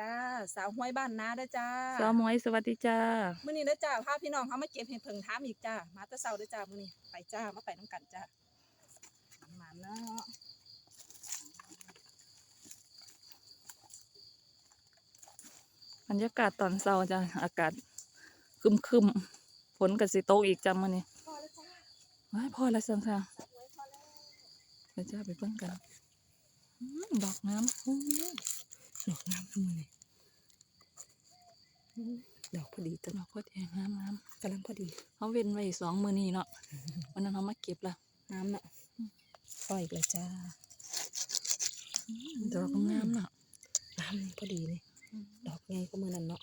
จ้า สาวห้วยบ้านนาเด้อจ้าสาวหมวยสวัสดีจ้ามื้อนี้เด้อจ้าพาพี่น้องเขามาเก็บเห็ดเพิงถามอีกจ้า มาแต่เช้าเด้อจ้ามื้อนี้ไปจ้ามาไปน้ำกันจ้ามันๆเนาะบรรยากาศตอนเช้าจ้าอากาศครึมครึมๆฝนกับสิโตกอีกจำมานี่พอแล้วจ้าว้ายพอแล้วสังค่ะสาวห้วยพอแล้วเดี๋ยวจ้าไปเบิ่งกันอืมดอกน้ำอู้ ดอกงามทั้งมื้อนี้ดอกพอดีแต่ดอกก็แดงงามงามกำลังพอดีเขาเว้นไว้สองมือนี้เนาะวันนั้นเขามาเก็บละน้ำเนาะปล่อยอีกแล้วจ้าอืมดอกงามๆเนาะน้ำนี่พอดีเลยดอกไงก็มือนั่นเนาะ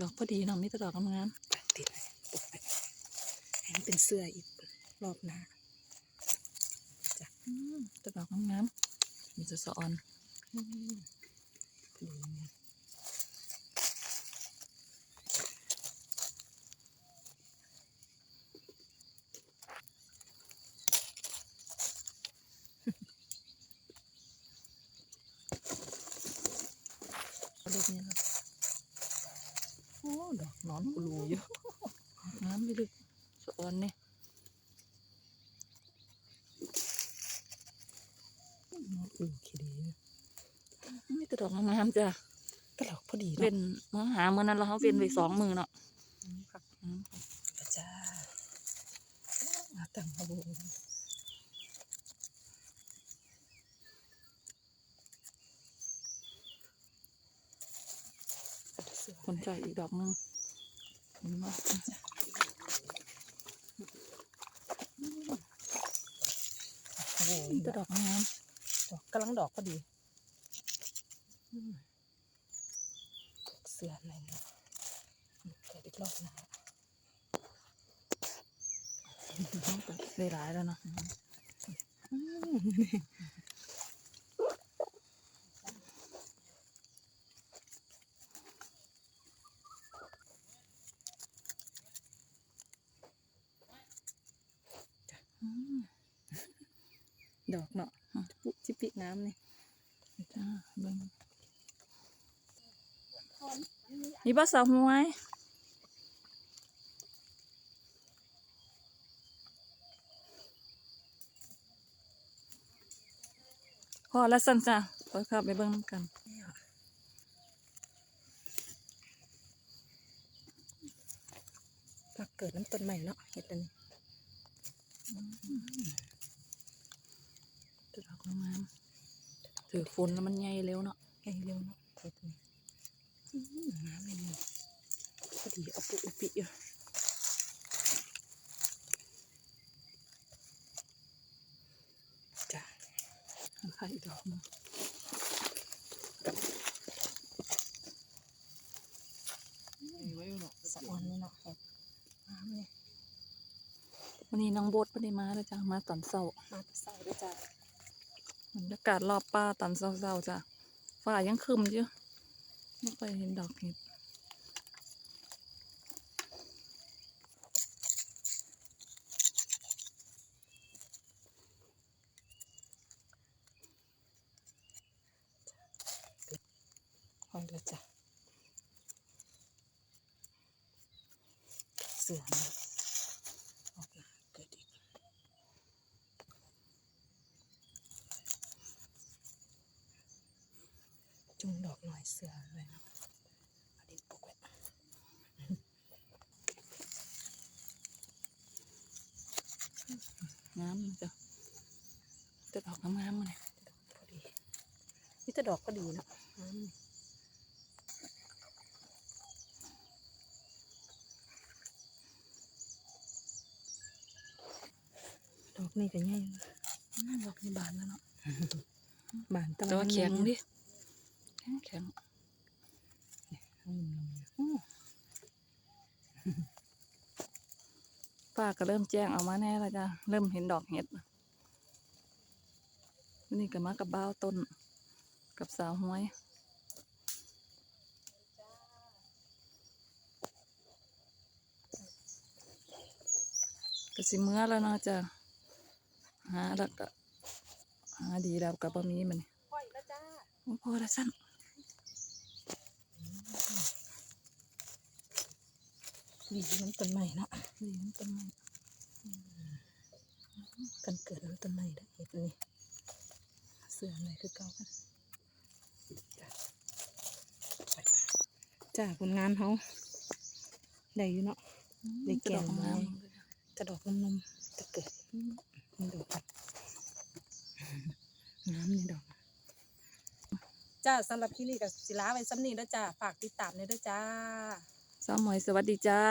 ดอกพอดีเนาะมีแต่ดอกงามติดตกไปให้มันเป็นเสื้ออีกรอบหน้าๆอืมแต่ดอกงามๆมีแต่สะออนอืมพอดีไงก็เลยนี่เนาะโอ้ดอกนอนกูรูอยู่งามไปเลยสะออนเนี่ยนอนกูรูคิดดีมีแต่ดอกงามๆจ้ะก็ดอกพอดีเว้เนาะนมื่อหาเมื่อนั้นเราเขาเว้นไว้สองมือเนาะอืมครับอืมจ้ามาตั้งมาดูเสื้อ คนใจอีกดอกหนึงเห็นบ่โอ้โหมีแต่ดอกงามดอกกำลังดอกพอดีอืมเสื้อในเนาะเกิดอีกรอบหนะได้หลายแล้วเนาะ ดอกเนาะปุ๊จิปิน้ำนี่จ้าเบิ่งมีบ้าสาวหวยพอแล้วสั่นจ้ะไปครับไปเบิ่งนำกันพักเกิดน้ำต้นใหม่เนาะเห็ดอันนี้ จะดอกงามถือฝนแล้วมันใหญ่เร็วเนาะใหญ่เร็วเนาะเห็ดอันนี้อืมน้ำเลยนี่พอดีเอาปุอุปิอยู่จ้ะใครอีกดอกหนึง สะออนนี่เนาะเห็ดน้ำนี่ วันนี้น้องโบดไม่ได้มาแล้วจ้ะมาตอนเช้ามาแต่เศร้าด้วยจ้ะบรรยากาศรอบป่าตอนเช้าๆจ้ะฟ้ายังครึมอยู่ไม่ค่อยเห็นดอกเห็ดพอแล้วจ้ะเสือนี่ออกมาเกิดอีก จุงดอกหน่อยเสือเลยเนาะเอาดินปลูกไว้งามอยู่จ้ะแต่ดอกงามๆมาเลยพอดีนี่จะดอกก็ดีเนาะอืมดอกนี่ก็ง่ายอืมดอกนี่บานแล้วเนาะบานตะแต่ว่าแข็งดิแแข็งป้าก็เริ่มแจ้งออกมาแน่ละจ้ะ เริ่มเห็นดอกเห็ด นี่กับมากับบ้าวต้น กับสาวห้อยก็สิเมื่อแล้วเนาะจ้ะหาแล้วก็หาดีแล้วกับบะหมี่มันพอแล้วจ้าพอแล้วสั้น ดีน้ำต้นไม้เนาะดีมันต้นไม้กันเกิดน้ำต้นไม้ได้เห็ดนี่เสื้ออะไรคือเก่ากันจ้ะไปจ้าผลงานเขาได้อยู่เนาะได้แกงดอกงามไม้จะดอกนมๆจะเกิดมันดอกกันน้ำนี่ดอก จ้าสำหรับที่นี่กับศิลาไว้ซ้ำนี้แล้วจ้าฝากติดตามเลยด้วยจ้าสาวหมอยสวัสดีจ้า